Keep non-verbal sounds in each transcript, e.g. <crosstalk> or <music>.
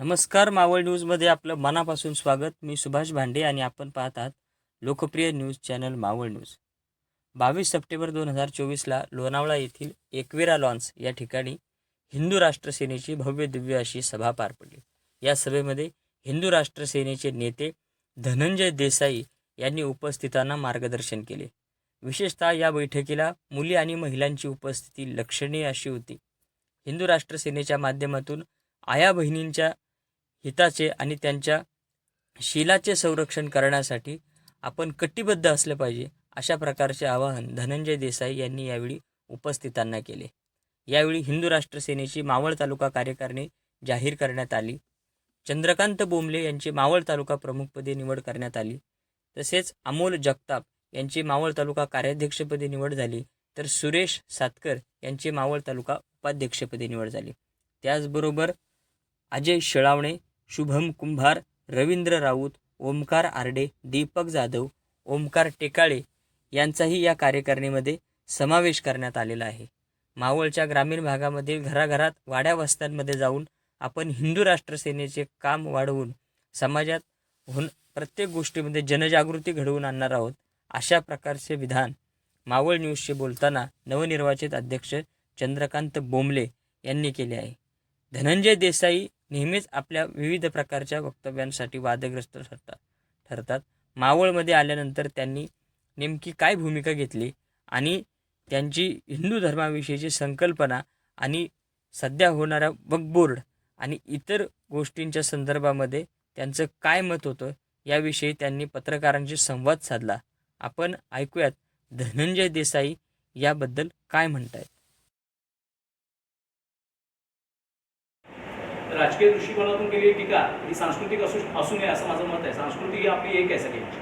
नमस्कार मावळ न्यूजमध्ये आपलं मनापासून स्वागत. मी सुभाष भांडे आणि आपण पाहतात लोकप्रिय न्यूज चॅनल मावळ न्यूज. बावीस सप्टेंबर दोन हजार चोवीसला लोणावळा येथील एकविरा लॉन्स या ठिकाणी हिंदू राष्ट्र सेनेची भव्य दिव्य अशी सभा पार पडली. या सभेमध्ये हिंदू राष्ट्र सेनेचे नेते धनंजय देसाई यांनी उपस्थितांना मार्गदर्शन केले. विशेषतः या बैठकीला मुली आणि महिलांची उपस्थिती लक्षणीय अशी होती. हिंदू राष्ट्र सेनेच्या माध्यमातून आया बहिणींच्या हिताचे आणि त्यांच्या शिलाचे संरक्षण करण्यासाठी आपण कटिबद्ध असले पाहिजे अशा प्रकारचे आवाहन धनंजय देसाई यांनी यावेळी उपस्थितांना केले. यावेळी हिंदू राष्ट्र सेनेची मावळ तालुका कार्यकारिणी जाहीर करण्यात आली. चंद्रकांत बोंबले यांची मावळ तालुका प्रमुखपदी निवड करण्यात आली. तसेच अमोल जगताप यांची मावळ तालुका कार्याध्यक्षपदी निवड झाली. तर सुरेश सातकर यांची मावळ तालुका उपाध्यक्षपदी निवड झाली. त्याचबरोबर अजय शेळावणे शुभम कुंभार रवींद्र राऊत ओमकार आरडे दीपक जाधव ओमकार टेकाळे यांचाही या कार्यकारिणीमध्ये समावेश करण्यात आलेला आहे. मावळच्या ग्रामीण भागामधील घराघरात वाड्या वस्त्यांमध्ये जाऊन आपण हिंदू राष्ट्रसेनेचे काम वाढवून समाजात होण प्रत्येक गोष्टीमध्ये जनजागृती घडवून आणणार आहोत अशा प्रकारचे विधान मावळ न्यूजशी बोलताना नवनिर्वाचित अध्यक्ष चंद्रकांत बोंबले यांनी केले आहे. धनंजय देसाई नेहमीच आपल्या विविध प्रकारच्या वक्तव्यांसाठी वादग्रस्त ठरतात. ठरतात. मावळमध्ये आल्यानंतर त्यांनी नेमकी काय भूमिका घेतली आणि त्यांची हिंदू धर्माविषयीची संकल्पना आणि सध्या होणारा वक्फ बोर्ड आणि इतर गोष्टींच्या संदर्भामध्ये त्यांचं काय मत होतं याविषयी त्यांनी पत्रकारांशी संवाद साधला. आपण ऐकूयात धनंजय देसाई याबद्दल काय म्हणतायत? राजकीय दृष्टिकोनातून केलेली टीका ही सांस्कृतिक असू असू नये असं माझं मत आहे. संस्कृती ही आपली एक आहे सगळ्यांची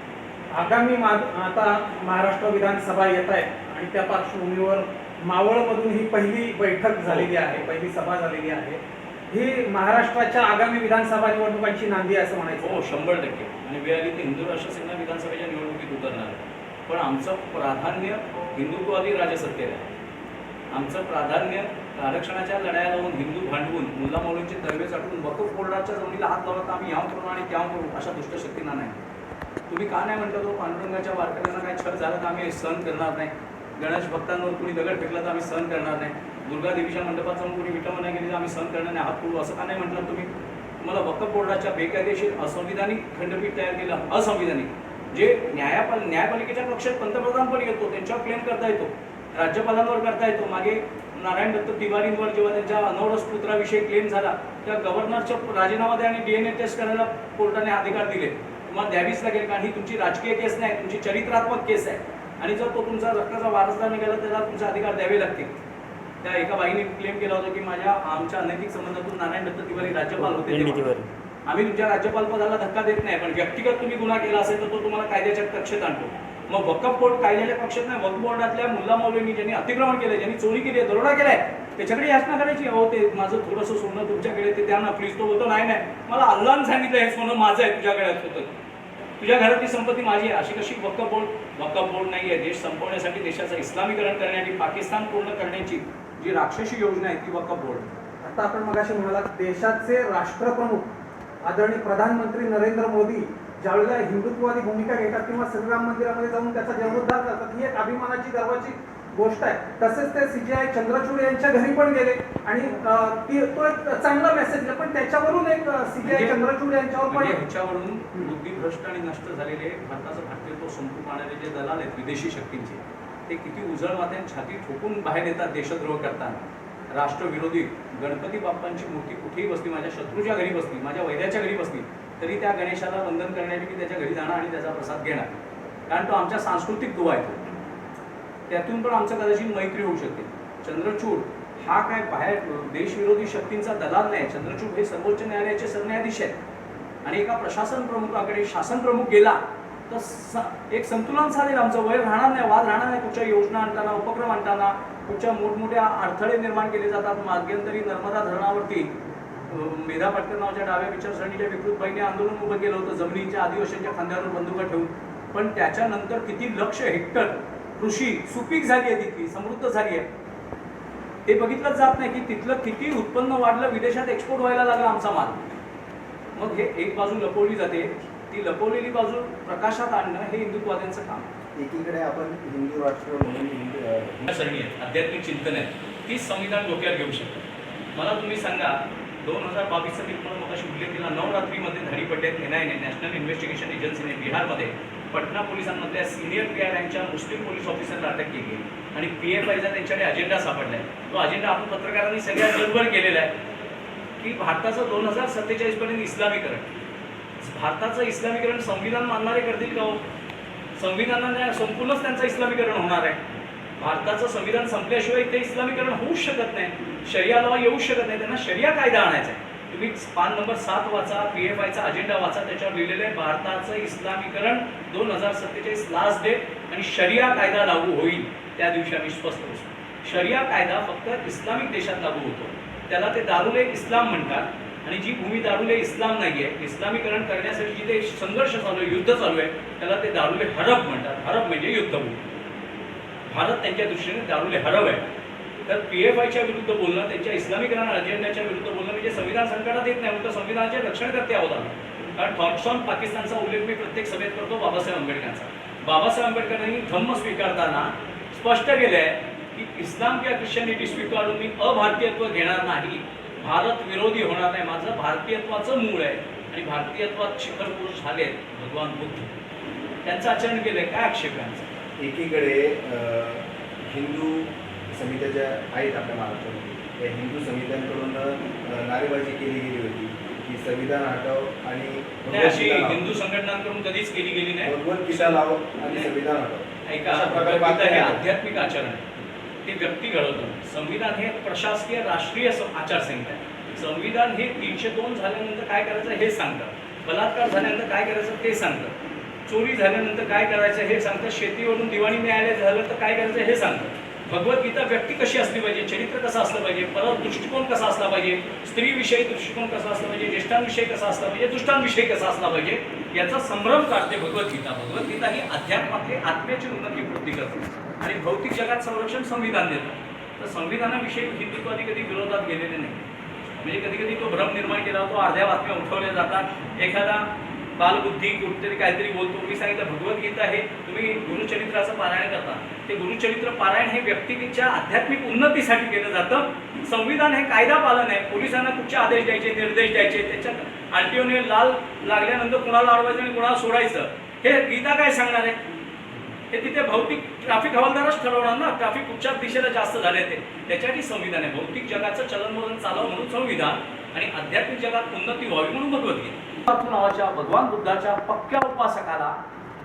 आगामी मा आता महाराष्ट्र विधानसभा येत आहे आणि त्या पार्श्वभूमीवर मावळमधून ही पहिली बैठक झालेली आहे पहिली सभा झालेली आहे. ही महाराष्ट्राच्या आगामी विधानसभा निवडणुकांची नांदी आहे असं म्हणायचं हो शंभर टक्के. आणि वेळ आली तर हिंदू राष्ट्र सेना विधानसभेच्या निवडणुकीत उतरणार आहे. पण आमचं प्राधान्य हिंदुत्ववादी राजसत्तेला आहे. आमचं प्राधान्य आरक्षणाच्या लढाया लावून हिंदू भांडवून मुला मौलींचे तळवे चाटून वकफ बोर्डाच्या जमिनीला हात लावत आम्ही याव करू आणि त्याव करू अशा दुष्ट शक्तींना नाही. तुम्ही का नाही म्हणता तो पांडुरंगाच्या वारकऱ्यांना काही छळ झाला तर आम्ही सहन करणार नाही? गणेश भक्तांवर कुणी दगड फेकला तर आम्ही सहन करणार नाही. दुर्गा देवीच्या मंडपात जाऊन कुणी विटंबना केली तर आम्ही सहन करणार नाही. हात करू असं का नाही म्हटलं तुम्ही? तुम्हाला वकफ बोर्डाच्या बेकायदेशीर असंविधानिक खंडपीठ तयार केलं. असंविधानिक. जे न्यायपाल न्यायपालिकेच्या कक्षेत पंतप्रधान पण येतो त्यांच्यावर क्लेम करता येतो. राज्यपालांवर करता येतो. मागे नारायण दत्त तिवारींवर जेव्हा त्यांच्या अनवरस पुत्राविषयी क्लेम झाला त्या गव्हर्नरच्या राजीनामा द्या आणि डीएनए टेस्ट करायला कोर्टाने अधिकार दिले. तुम्हाला द्यावीच लागेल कारण ही तुमची राजकीय केस नाही तुमची चरित्रात्मक केस आहे. आणि जर तो तुमचा रक्ताचा वारसदार निघाला त्याला तुमचे अधिकार द्यावे लागतील. त्या एका बाईने क्लेम केला होता की माझ्या आमच्या अनैतिक संबंधातून नारायण दत्त तिवारी राज्यपाल होते आम्ही तुमच्या राज्यपाल पदाला धक्का देत नाही पण व्यक्तिगत तुम्ही गुन्हा केला असेल तर तो तुम्हाला कायद्याच्या कक्षेत आणतो. मग वकफ बोर्ड कायद्याच्या कक्षेत नाही. वक्फ बोर्डातल्या मुल्ला मौलवींनी ज्यांनी अतिक्रमण केलं ज्यांनी चोरी केली आहे दरोडा केलाय त्याच्याकडे याचना करायची. अहो ते माझं थोडंसं सोनं तुमच्याकडे ते द्या ना प्लीज तो बोलतो नाही नाही. मला अल्लानं सांगितलं हे सोनं माझं आहे तुझ्याकडे होतं. तुझ्या घरातली संपत्ती माझी आहे. अशी कशी वक्फ बोर्ड वक्फ बोर्ड नाही आहे देश संपवण्यासाठी देशाचं इस्लामीकरण करण्यासाठी पाकिस्तान पूर्ण करण्याची जी राक्षसी योजना आहे ती वक्फ बोर्ड आता आपण मगाशी म्हणाला देशाचे राष्ट्रप्रमुख आदरणीय प्रधानमंत्री नरेंद्र मोदी ज्यावेळेला हिंदुत्ववादी भूमिका घेतात किंवा श्रीराम मंदिरामध्ये जाऊन त्याचा जीर्णोद्धार करतात ही एक अभिमानाची गर्वाची गोष्ट आहे. तसेच ते सीजीआय चंद्रचूड यांच्या घरी पण गेले आणि ती- तो एक चांगला मेसेज दिला पण त्याच्यावरून एक सीजीआय म्हणजे- चंद्रचूड यांच्यावर म्हणजे पण ह्याच्यावरून बुद्धिभ्रष्ट आणि नष्ट झालेले भारताचं भारतीयत्व संपू पाहणारे जे दलाल आहेत विदेशी शक्तींचे ते किती उजळ मात्यात छाती ठोकून बाहेर येतात देशद्रोह करताना. राष्ट्रविरोधी गणपती बाप्पांची मूर्ती कुठेही बसली माझ्या शत्रूच्या घरी बसली माझ्या वैद्याच्या घरी बसली तरी त्या गणेशाला वंदन करण्यापैकी त्याच्या घरी जाणार आणि त्याचा प्रसाद घेणार कारण तो आमच्या सांस्कृतिक दुवा आहे त्यातून पण आमचं कदाचित मैत्री होऊ शकते चंद्रचूड हा काय बाहेर देशविरोधी शक्तींचा दलाल नाही. चंद्रचूड हे सर्वोच्च न्यायालयाचे सरन्यायाधीश आहेत. आणि एका प्रशासन प्रमुखाकडे शासन प्रमुख गेला तर एक संतुलन साधेल आमचं. वय राहणार नाही वाद राहणार नाही. कुठच्या योजना आणताना उपक्रम आणताना कुठच्या मोठमोठ्या अडथळे निर्माण केले जातात मध्यंतरी नर्मदा धरणावरती मेधा पाटकर नावाच्या डाव्या विचारसरणीच्या विकृतबाईने आंदोलन उभं केलं होतं. जमिनीच्या आदिवासींच्या खांद्यावर बंदुका ठेवून. पण त्याच्यानंतर किती लक्ष हेक्टर कृषी सुपीक झाली आहे तिथली समृद्ध झाली आहे. ते बघितलं जात नाही की तिथलं किती उत्पन्न वाढलं विदेशात एक्सपोर्ट व्हायला लागला आमचा माल. मग हे एक बाजू लपवली जाते. ती लपवलेली बाजू प्रकाशात आणणं हे हिंदुत्ववाद्यांचं काम. एकीकडे आपण हिंदू राष्ट्र म्हणून आध्यात्मिक चिंतन आहे. तीच संविधान डोक्यावर घेऊ शकतं. मला तुम्ही सांगा दोन हजार बावीसचा मी मग मगाशी उल्लेख केला नवरात्रीमध्ये धाडी पडल्यात एन नॅशनल इन्व्हेस्टिगेशन एजन्सीने बिहारमध्ये पटना पोलिसांमधल्या सिनियर पी आय यांच्या मुस्लिम पोलीस ऑफिसरला अटक केली आहे. आणि पी एफ आयचा त्यांच्याकडे अजेंडा आहे तो अजेंडा आपण पत्रकारांनी सगळ्या जगभर केलेला आहे की भारताचं दोन हजार सत्तेचाळीस पर्यंत इस्लामीकरण. भारताचं इस्लामीकरण संविधान मानणारे करतील का हो? संविधानाने संपूर्णच त्यांचं इस्लामीकरण होणार आहे. भारताचं संविधान संपल्याशिवाय ते इस्लामीकरण होऊच शकत नाही. शरिया लॉ येऊ शकत नाही. त्यांना शरिया कायदा आणायचा आहे. तुम्ही पान नंबर सात वाचा पी एफ आयचा अजेंडा वाचा त्याच्यावर लिहिलेलं आहे भारताचं इस्लामीकरण दोन हजार सत्तेचाळीस लास्ट डेट आणि शरिया कायदा लागू होईल. त्या दिवशी आम्ही स्पष्ट होतो शरिया कायदा फक्त इस्लामिक देशात लागू होतो. त्याला ते दारुले इस्लाम म्हणतात. आणि जी भूमी दारुले इस्लाम नाही आहे इस्लामीकरण करण्यासाठी जिथे संघर्ष चालू आहे युद्ध चालू आहे त्याला ते दारुले हरब म्हणतात. हरब म्हणजे युद्धभूमी. भारत त्यांच्या दृष्टीने दारुले हरव आहे. तर पी एफ आयच्या विरुद्ध बोलणं त्यांच्या इस्लामीकरण अजेंड्याच्या विरुद्ध बोलणं म्हणजे संविधान संकटात येत नाही उलट संविधानाचे रक्षणकर्ते आहोत आम्ही कारण थॉट्स ऑन पाकिस्तानचा उल्लेख मी प्रत्येक सभेत करतो बाबासाहेब आंबेडकरांचा. बाबासाहेब आंबेडकरांनी धम्म स्वीकारताना स्पष्ट केलंय आहे की इस्लाम किंवा ख्रिश्चनिटी स्वीकारून मी अभारतीयत्व घेणार नाही भारत विरोधी होणार नाही माझं भारतीयत्वाचं मूळ आहे आणि भारतीयत्वात शिखर पुरुष झाले भगवान बुद्ध. त्यांचं आचरण केलंय काय आक्षेप यांचं? एकीकडे हिंदू समित्या ज्या आहेत आपल्या महाराष्ट्रामध्ये. त्या हिंदू समित्यांकडून नारेबाजी केली गेली होती. की संविधान हटव आणि अशी. हिंदू संघटनांकडून कधीच केली गेली नाही. भगवद्गीता लाव आणि संविधान हटव. ऐका प्रकारे हे. आध्यात्मिक आचरण आहे. ते व्यक्ती घडवतं संविधान हे प्रशासकीय राष्ट्रीय आचारसंहिता आहे. संविधान हे तीनशे दोन झाल्यानंतर काय करायचं हे सांगतं बलात्कार झाल्यानंतर काय करायचं ते सांगतं चोरी झाल्यानंतर काय करायचं हे सांगतं शेतीवरून दिवाणी न्यायालय झालं तर काय करायचं हे सांगतं भगवद्गीता व्यक्ती कशी असली पाहिजे? चरित्र कसं असलं पाहिजे? परत दृष्टिकोन कसा असला पाहिजे? स्त्रीविषयी दृष्टिकोन कसा असला पाहिजे? ज्येष्ठांविषयी कसा असला पाहिजे? दुष्टांविषयी कसा असला पाहिजे? याचा संभ्रम काढते भगवद्गीता भगवद्गीता ही अध्यात्मातली आत्म्याची उन्नती वृद्धी करते आणि भौतिक जगात संरक्षण संविधान देतं. तर संविधानाविषयी हिंदुत्वादी कधी विरोधात गेलेले नाही. म्हणजे कधी कधी तो भ्रम निर्माण केला तो अर्ध्या बातम्या उठवल्या जातात. एखादा बालबुद्धी कुठतरी काहीतरी बोलतो. मी सांगितलं भगवद्गीता हे तुम्ही गुरुचरित्राचं पारायण करता. ते गुरुचरित्र पारायण हे व्यक्तीच्या आध्यात्मिक उन्नतीसाठी केलं जातं. संविधान हे कायदा पालन आहे. पोलिसांना कुठचे आदेश द्यायचे निर्देश द्यायचे? त्याच्यात आरटीओने लाल लागल्यानंतर कुणाला अडवायचं आणि कुणाला सोडायचं? हे गीता काय सांगणार आहे? हे तिथे भौतिक ट्रॅफिक हवालदारच ठरवणार ना? ट्रॅफिक कुठच्या दिशेला जास्त झाले ते? त्याच्यासाठी संविधान आहे. भौतिक जगाचं चलनवलन चालावं म्हणून संविधान आणि आध्यात्मिक जगात उन्नती व्हावी म्हणून भगवद्गीता नावाच्या भगवान बुद्धाच्या पक्क्या उपासकाला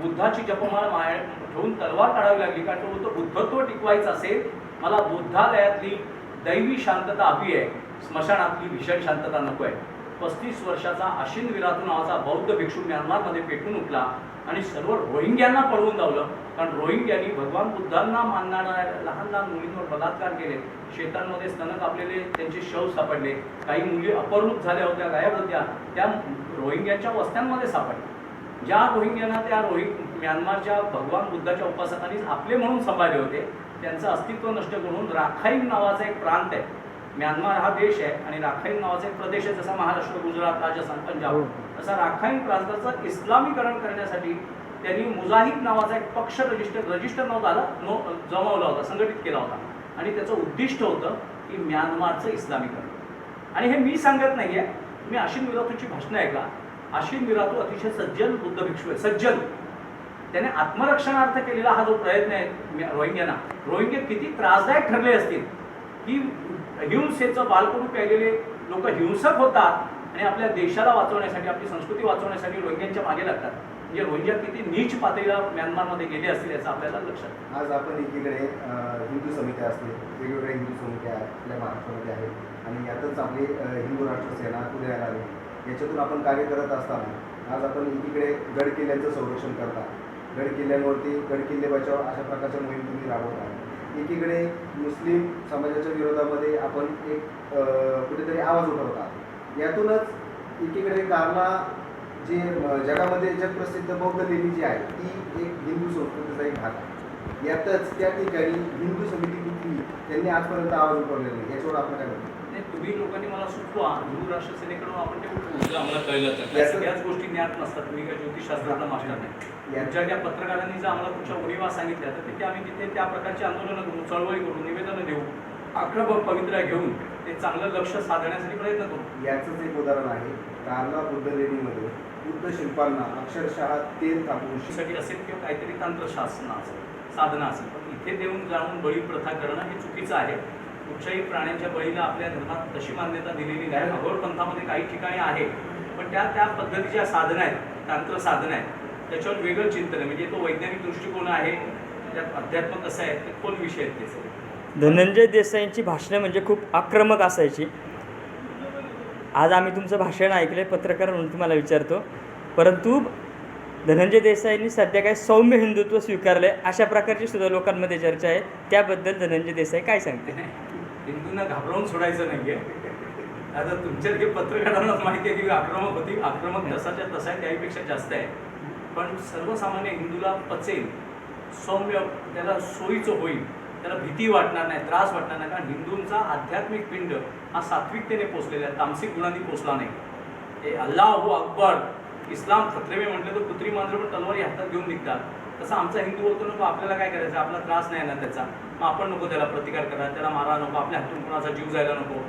बुद्धाची जपमाळ माय ठेवून तलवार काढावी लागली. कारण तो बोलतो बुद्धत्व टिकवायचं असेल मला बुद्धालयातली दैवी शांतता हवी आहे. स्मशानातली भीषण शांतता नको आहे. पस्तीस वर्षाचा आशिन विरातू नावाचा बौद्ध भिक्षू म्यानमारमध्ये पेटून उठला. आणि सर्व रोहिंग्यांना पळवून लावलं. कारण रोहिंग्यांनी भगवान बुद्धांना मानणाऱ्या लहान लहान मुलींवर बलात्कार केले. शेतांमध्ये स्तन कापलेले त्यांचे शव सापडले. काही मुली अपरूप झाल्या होत्या गायब होत्या. त्या रोहिंग्यांच्या वस्त्यांमध्ये सापडल्या. ज्या रोहिंग्यांना त्या रोहिंग म्यानमारच्या भगवान बुद्धाच्या उपासकांनी आपले म्हणून सांभाळले होते त्यांचं अस्तित्व नष्ट करून राखाईन नावाचा एक प्रांत आहे. म्यानमार हा देश आहे आणि राखाईन नावाचा एक प्रदेश आहे जसा महाराष्ट्र गुजरात राजस्थान पंजाब. तसा राखाईन प्रांताचं इस्लामीकरण करण्यासाठी त्यांनी मुजाहिद नावाचा एक पक्ष रजिस्टर रजिस्टर नव्हता आला नो जमवला होता संघटित केला होता. आणि त्याचं उद्दिष्ट होतं की म्यानमारचं इस्लामीकरण. आणि हे मी सांगत नाही आहे तुम्ही आशिन विरातूची भाषणं ऐका आशिन विरातू अतिशय सज्जन बुद्ध भिक्षू आहे सज्जन. त्याने आत्मरक्षणार्थ केलेला हा जो प्रयत्न आहे रोहिंग्यांना रोहिंगे किती त्रासदायक ठरले असतील की हिंसेचं बालकडू प्यायलेले लोक हिंसक होतात आणि आपल्या देशाला वाचवण्यासाठी आपली संस्कृती वाचवण्यासाठी रोहिंग्यांच्या मागे लागतात. म्हणजे रोहिंग्या किती नीच पातळीला म्यानमारमध्ये गेले असतील याचं आपल्याला लक्षात आज आपण एकीकडे हिंदू समित्या असतील वेगवेगळ्या हिंदू समित्या आपल्या महाराष्ट्रामध्ये आहेत आणि यातच आपली हिंदू राष्ट्र सेना उदयाला आली. याच्यातून आपण कार्य करत असताना आज आपण एकीकडे गड किल्ल्यांचं संरक्षण करता गड किल्ल्यांवरती गड किल्ले बचाव अशा प्रकारच्या मोहीम तुम्ही राबवता एकीकडे मुस्लिम समाजाच्या विरोधामध्ये आपण एक कुठेतरी आवाज उठवता यातूनच एकीकडे कारणा जे जगामध्ये जगप्रसिद्ध बौद्ध लेणी जी आहे ती एक हिंदू संस्कृतीचा एक भाग आहे. यातच त्या ठिकाणी हिंदू समिती कुठली त्यांनी आजपर्यंत आवाज उठवलेला नाही याच्यावर आपण काय म्हणतो? तुम्ही लोकांनी मला सुचवा. हिंदू राष्ट्र सेनेकडून आपण ते उठवू. जर आम्हाला कळलं तर. त्या याचं- गोष्टी ज्ञात नसतात. मी काय ज्योतिषशास्त्राचा मास्टर नाही. यांच्या त्या पत्रकारांनी जर आम्हाला कुठच्या उणीवा सांगितल्या तर तिथे आम्ही तिथे त्या प्रकारची आंदोलनं करू चळवळी करू निवेदनं देऊ. अक्रम पवित्रा घेऊन ते चांगलं लक्ष साधण्यासाठी प्रयत्न करू. याचंच एक उदाहरण आहे. कारला बुद्ध लेणीमध्ये बुद्ध शिल्पांना अक्षरशः तेल तापवून साठी असेल किंवा काहीतरी तंत्रशास्त्र असेल साधनं असेल पण इथे देऊन जाऊन बळी प्रथा करणं हे चुकीचं आहे. कुठच्याही प्राण्यांच्या बळीला आपल्या धर्मात तशी मान्यता दिलेली नाही. अघोर पंथामध्ये काही ठिकाणी आहे पण त्या त्या पद्धतीच्या साधनं आहेत तंत्र साधनं आहेत. त्याच्यावर वेगळं चिंतन आहे. म्हणजे तो वैज्ञानिक दृष्टिकोन आहे त्यात अध्यात्म कसं आहे ते कोण विषय आहेत ते सगळे? धनंजय देसाईंची भाषणं म्हणजे खूप आक्रमक असायची. आज आम्ही तुमचं भाषण ऐकलं पत्रकार म्हणून तुम्हाला विचारतो. परंतु धनंजय देसाईंनी सध्या काय सौम्य हिंदुत्व स्वीकारलं आहे अशा प्रकारची सुद्धा लोकांमध्ये चर्चा आहे. त्याबद्दल धनंजय देसाई काय सांगते <laughs> हिंदूंना घाबरवून सोडायचं नाहीये. आता तुमच्या पत्रकारांनाच माहिती आहे की आक्रमक होती आक्रमक जसाच्या तसा आहे त्याहीपेक्षा जास्त आहे. पण सर्वसामान्य हिंदूला पचेल. सौम्य त्याला सोयीचं होईल. त्याला भीती वाटणार नाही त्रास वाटणार नाही. कारण हिंदूंचा आध्यात्मिक पिंड हा सात्विकतेने पोचलेला आहे. तामसिक गुणांनी पोचला नाही. हे अल्लाह अकबर इस्लाम खत्रेमे म्हटलं तर कुत्री मांजर पण तलवारी हातात घेऊन निघतात. तसं आमचा हिंदू बोलतो नको आपल्याला काय करायचं? आपला त्रास नाही ना त्याचा. मग आपण नको त्याला प्रतिकार करा त्याला मारा नको आपल्या हातून कोणाचा जीव जायला नको.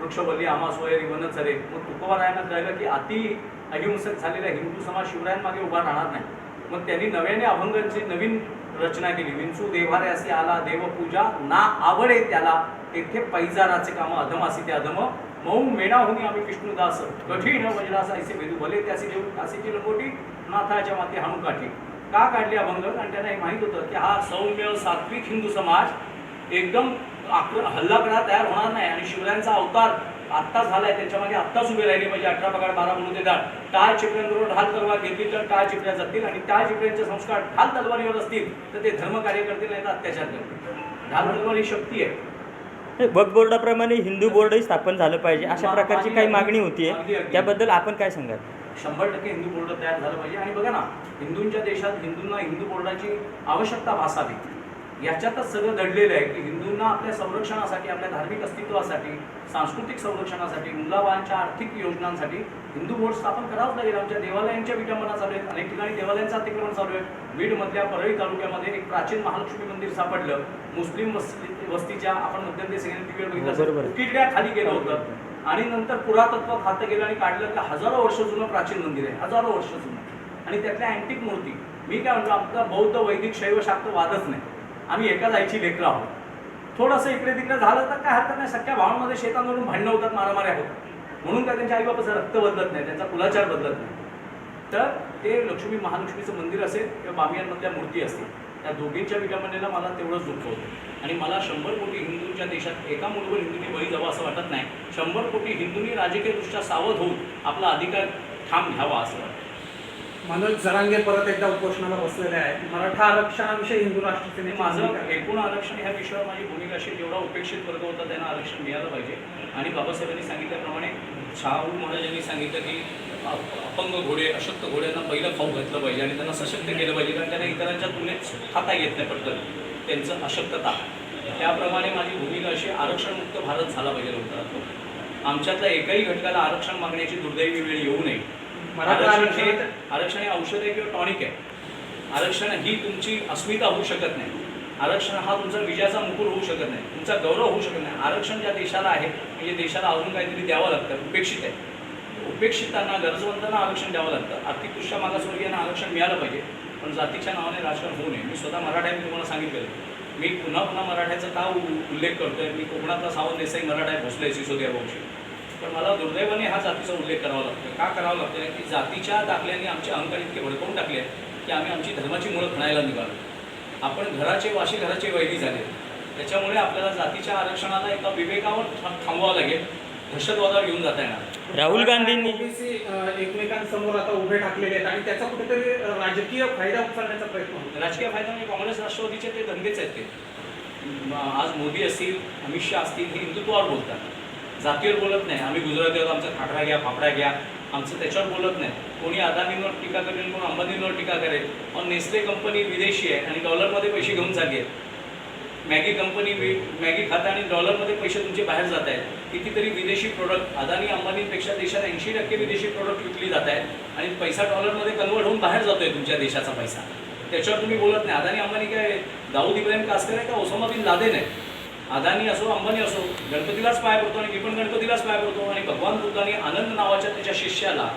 वृक्षवल्ली आम्हा सोयरी वनच चरे मग तुकोबारायांना कळलं की अति अहिंसक झालेला हिंदू समाज शिवरायांमागे उभा राहणार नाही. मग त्यांनी नव्याने अभंगांची नवीन रचना केली. विंचू देवारे असे आला देवपूजा ना आवडे त्याला. तेथे पैजाराचे काम अधम असे ते अधम. मऊ मेणाहुनी आम्ही विष्णुदास. कठीण वज्रास ऐसे वेदू भले त्याचे देऊ काशीची लंगोटी नाथाच्या माती हाणू काठी. का काढले अभंग आणि त्यांना हे माहीत होतं की हा सौम्य सात्विक हिंदू समाज एकदम आक्र हल्ला करा तयार होणार नाही आणि शिवरायांचा अवतार आत्ता झालाय. त्यांच्या मागे आत्ताच उभे राहिले म्हणजे अठरा पगार बारा म्हणून ते दाट टाळ चिपऱ्यांबरोबर ढाल तलवार घेतली तर टाळ चिपऱ्या जातील आणि टाळ चिपऱ्यांचे संस्कार ढाल तलवारीवर असतील तर ते धर्म कार्य करतील नाही तर अत्याचार करतील ढाल तलवार ही शक्ती आहे. वक्फ बोर्डाप्रमाणे हिंदू बोर्डही स्थापन झालं पाहिजे. अशा प्रकारची काही मागणी अगदी. त्याबद्दल आपण काय सांगाल? शंभर टक्के हिंदू बोर्ड तयार झालं पाहिजे. आणि बघा ना हिंदूंच्या देशात हिंदूंना हिंदू बोर्डाची आवश्यकता भासावी. याच्यातच सगळं दडलेलं आहे की हिंदूंना आपल्या संरक्षणासाठी आपल्या धार्मिक अस्तित्वासाठी सांस्कृतिक संरक्षणासाठी मुलाबाळांच्या आर्थिक योजनांसाठी हिंदू बोर्ड स्थापन करावंच लागेल. आमच्या देवालयांच्या विटंबना चालू आहेत. अनेक ठिकाणी देवालयांचं अतिक्रमण चालू आहे. बीडमधल्या परळी तालुक्यामध्ये एक प्राचीन महालक्ष्मी मंदिर सापडलं. मुस्लिम वस्ती वस्तीच्या आपण मध्यंतरी हो. असेल. किल्ल्या खाली गेलं होतं. आणि नंतर पुरातत्व खातं गेलं आणि काढलं की हजारो वर्ष जुनं प्राचीन मंदिर आहे. हजारो वर्ष जुनं. आणि त्यातल्या अँटिक मूर्ती. मी काय म्हणतो आमचा बौद्ध वैदिक शैव शाक्त वादच नाही. आम्ही एकाच आईची लेकरं आहोत. थोडंसं इकडे तिकडे झालं तर काय हरकत नाही सख्या भावांमध्ये शेतांवरून भांडणं होतात मारामाऱ्या होतात. म्हणून काय त्यांच्या आईबापाचं रक्त बदलत नाही त्यांचा कुलाचार बदलत नाही. तर ते लक्ष्मी महालक्ष्मीचं मंदिर असेल किंवा बामियांमधल्या मूर्ती असतील त्या दोघींच्या विटंबनेला मला तेवढंच दुःख होतं. आणि मला शंभर कोटी हिंदूंच्या देशात एका मुलभूत हिंदूंनी बळी जावं असं वाटत नाही. शंभर कोटी हिंदूंनी राजकीयदृष्ट्या सावध होऊन आपला अधिकार ठाम घ्यावा असं वाटतं. मनोज जरांगे परत एकदा उपोषणाला बसलेले आहेत. मराठा आरक्षणाविषयी हिंदू राष्ट्र आणि सेनेची माझं? एकूण आरक्षण ह्या विषयावर माझी भूमिका अशी जेवढा उपेक्षित वर्ग होता त्यांना आरक्षण मिळालं पाहिजे. आणि बाबासाहेबांनी सांगितल्याप्रमाणे शाहू महाराजांनी सांगितलं की अपंग घोडे अशक्त घोड्यांना पहिलं खाऊ घातलं पाहिजे आणि त्यांना सशक्त केलं पाहिजे कारण त्यांना इतरांच्या तुलनेत खाता येत नाही पटकन. त्यांचं अशक्तता. त्याप्रमाणे माझी भूमिका अशी आरक्षणमुक्त भारत झाला पाहिजे लवकरात आमच्यातल्या एकाही घटकाला आरक्षण मागण्याची दुर्दैवी वेळ येऊ नये. आरक्षण हे आरक्षण हे औषध आहे किंवा टॉनिक आहे. आरक्षण ही तुमची अस्मिता होऊ शकत नाही. आरक्षण हा तुमचा विजयाचा मुकुट होऊ शकत नाही. तुमचा गौरव होऊ शकत नाही. आरक्षण ज्या देशाला आहे म्हणजे देशाला अजून काहीतरी द्यावं लागतं उपेक्षित आहे. उपेक्षितांना गरजवंतांना आरक्षण द्यावं लागतं. आर्थिकदृष्ट्या मागासवर्गीयांना आरक्षण मिळालं पाहिजे पण जातीच्या नावाने राजकारण होऊ नये. मी स्वतः मराठा मी तुम्हाला सांगितलेलं मी पुन्हा पुन्हा मराठ्याचा का उल्लेख करतोय? मी कोकणातला सावंत देसाई मराठा आहे भोसले सिसोदिया वंशी. पण मला दुर्दैवाने हा जातीचा उल्लेख करावा लागतो का करावा लागतोय? की जातीच्या दाखल्याने आमचे अहंकार इतके भडकवून टाकले की आम्ही आमची धर्माची मुळं खणायला निघालो. आपण घराचे वाशी घराचे वैरी झाले. त्याच्यामुळे आपल्याला जातीच्या आरक्षणाला एका विवेकावर थांबवावं लागेल. दहशतवादावर घेऊन जाता येणार. राहुल गांधींनी ओबीसी एकमेकांसमोर आता उभे टाकलेले आहेत आणि त्याचा कुठेतरी राजकीय फायदा उचलण्याचा प्रयत्न होतो. राजकीय फायदा म्हणजे काँग्रेस राष्ट्रवादीचे ते धंदेच आहेत ते. आज मोदी असतील अमित शहा असतील हे हिंदुत्वावर बोलतात. जातीवर बोलत नाही. आम्ही गुजराती आहोत आमचा खाकरा घ्या फाफडा घ्या आमचं त्याच्यावर बोलत नाही. कोणी अदानींवर टीका करेल कोण अंबानींवर टीका करेल. पण नेस्ले कंपनी विदेशी आहे आणि डॉलरमध्ये पैसे घेऊन चालली आहे मॅगी कंपनी मॅगी खाता आणि डॉलरमध्ये पैसे तुमचे बाहेर जात आहेत. कितीतरी विदेशी प्रोडक्ट अदानी अंबानींपेक्षा देशात ऐंशी टक्के विदेशी प्रोडक्ट विकली जात आहेत. आणि पैसा डॉलरमध्ये कन्वर्ट होऊन बाहेर जातोय तुमच्या देशाचा पैसा. त्याच्यावर तुम्ही बोलत नाही. अदानी अंबानी काय दाऊद इब्राहिम कास्कर आहे का? ओसामा बिन लादेन आहे. अदानी असो अंबानी असो गणपतीलाच पाय पडतो आणि मी पण गणपतीलाच पाय पडतो आणि भगवान बुद्धाने आनंद नावाच्या त्याच्या शिष्याला